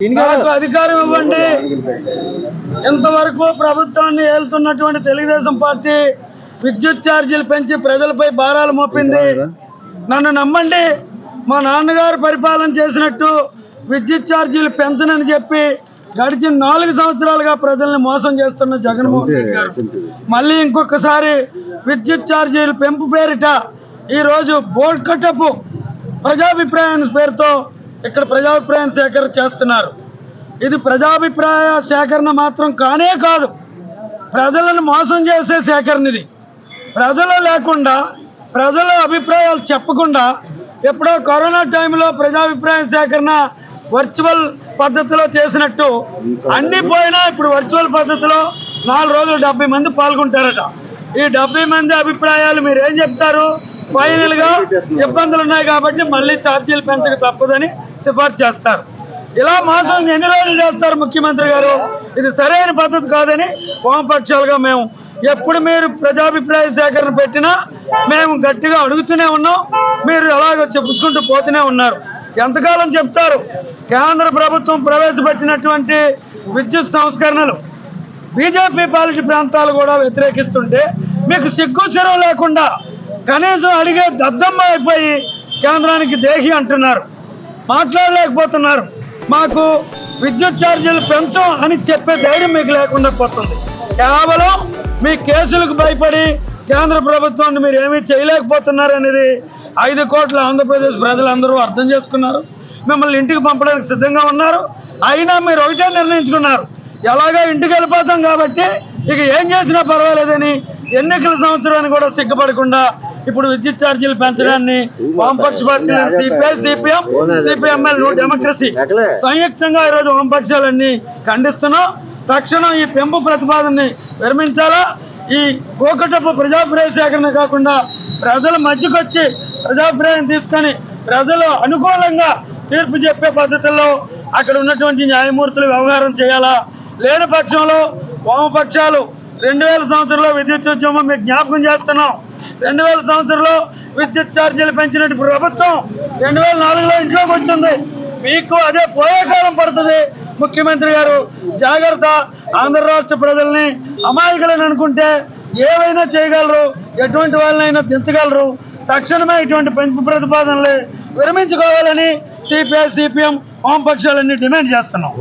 నాకు అధికారం ఇవ్వండి. ఇంతవరకు ప్రభుత్వాన్ని ఏలుతున్నటువంటి తెలుగుదేశం పార్టీ విద్యుత్ ఛార్జీలు పెంచి ప్రజలపై భారాలు మోపింది. నన్ను నమ్మండి. మా నాన్నగారు పరిపాలన చేసినట్టు విద్యుత్ ఛార్జీలు పెంచనని చెప్పి గడిచిన నాలుగు సంవత్సరాలుగా ప్రజల్ని మోసం చేస్తున్న జగన్మోహన్ రెడ్డి గారు. మళ్ళీ ఇంకొకసారి విద్యుత్ ఛార్జీలు పెంపు పేరిట ఈరోజు బోర్డు కట్టపు ప్రజాభిప్రాయం పేరుతో ఇక్కడ ప్రజాభిప్రాయం సేకరణ చేస్తున్నారు. ఇది ప్రజాభిప్రాయ సేకరణ మాత్రం కానే కాదు. ప్రజలను మోసం చేసే సేకరణ ఇది. ప్రజలు లేకుండా ప్రజల అభిప్రాయాలు చెప్పకుండా ఎప్పుడో కరోనా టైంలో ప్రజాభిప్రాయ సేకరణ వర్చువల్ పద్ధతిలో చేసినట్టు అన్ని పోయినా ఇప్పుడు వర్చువల్ పద్ధతిలో నాలుగు రోజులు డెబ్బై మంది పాల్గొంటారట. ఈ డెబ్బై మంది అభిప్రాయాలు మీరు ఏం చెప్తారు ఫైనల్గా ఇబ్బందులు ఉన్నాయి కాబట్టి మళ్ళీ ఛార్జీలు పెంచక తప్పదని సిఫార్సు చేస్తారు. ఇలా మాసం ఎన్ని రోజులు చేస్తారు ముఖ్యమంత్రి గారు? ఇది సరైన పద్ధతి కాదని వామపక్షాలుగా మేము ఎప్పుడు మీరు ప్రజాభిప్రాయ సేకరణ పెట్టినా మేము గట్టిగా అడుగుతూనే ఉన్నాం. మీరు ఎలాగో చెప్పుకుంటూ పోతూనే ఉన్నారు. ఎంతకాలం చెప్తారు? కేంద్ర ప్రభుత్వం ప్రవేశపెట్టినటువంటి విద్యుత్ సంస్కరణలు బీజేపీ పాలిటీ ప్రాంతాలు కూడా వ్యతిరేకిస్తుంటే మీకు సిగ్గు చెరువు లేకుండా కనీసం అడిగే దద్దమ్మ అయిపోయి కేంద్రానికి దేహి అంటున్నారు. మాట్లాడలేకపోతున్నారు. మాకు విద్యుత్ ఛార్జీలు పెంచం అని చెప్పే ధైర్యం మీకు లేకుండా పోతుంది. కేవలం మీ కేసులకు భయపడి కేంద్ర ప్రభుత్వాన్ని మీరు ఏమీ చేయలేకపోతున్నారు అనేది ఐదు కోట్ల ఆంధ్రప్రదేశ్ ప్రజలందరూ అర్థం చేసుకున్నారు. మిమ్మల్ని ఇంటికి పంపడానికి సిద్ధంగా ఉన్నారు. అయినా మీరు ఒకటే నిర్ణయించుకున్నారు. ఎలాగో ఇంటికి వెళ్ళిపోతాం కాబట్టి ఇక ఏం చేసినా పర్వాలేదని ఎన్నికల సంవత్సరాన్ని కూడా సిగ్గుపడకుండా ఇప్పుడు విద్యుత్ ఛార్జీలు పెంచడాన్ని వామపక్ష పార్టీలు సిపిఐ సిపిఎం సిపిఎంఎల్ డెమోక్రసీ సంయుక్తంగా ఈరోజు వామపక్షాలన్నీ ఖండిస్తున్నాం. తక్షణం ఈ పెంపు ప్రతిపాదనని విరమించాలా? ఈ కోకటపు ప్రజాభిప్రాయ సేకరణ కాకుండా ప్రజల మధ్యకొచ్చి ప్రజాభిప్రాయం తీసుకొని ప్రజలు అనుకూలంగా తీర్పు చెప్పే పద్ధతుల్లో అక్కడ ఉన్నటువంటి న్యాయమూర్తులు వ్యవహారం చేయాలా? లేని పక్షంలో వామపక్షాలు రెండు వేల సంవత్సరంలో విద్యుత్ ఉద్యమం మీకు జ్ఞాపకం చేస్తున్నాం. రెండు వేల సంవత్సరంలో విద్యుత్ ఛార్జీలు పెంచినట్టు ప్రభుత్వం రెండు వేల నాలుగులో ఇంట్లోకి వచ్చింది. మీకు అదే పోయే కాలం పడుతుంది. ముఖ్యమంత్రి గారు జాగ్రత్త. ఆంధ్ర రాష్ట్ర ప్రజల్ని అమాయకులని అనుకుంటే ఏవైనా చేయగలరు ఎటువంటి వాళ్ళనైనా దించగలరు. తక్షణమే ఇటువంటి పెంపు ప్రతిపాదనలు విరమించుకోవాలని సిపిఐ సిపిఎం హోంపక్షాలన్నీ డిమాండ్ చేస్తున్నాం.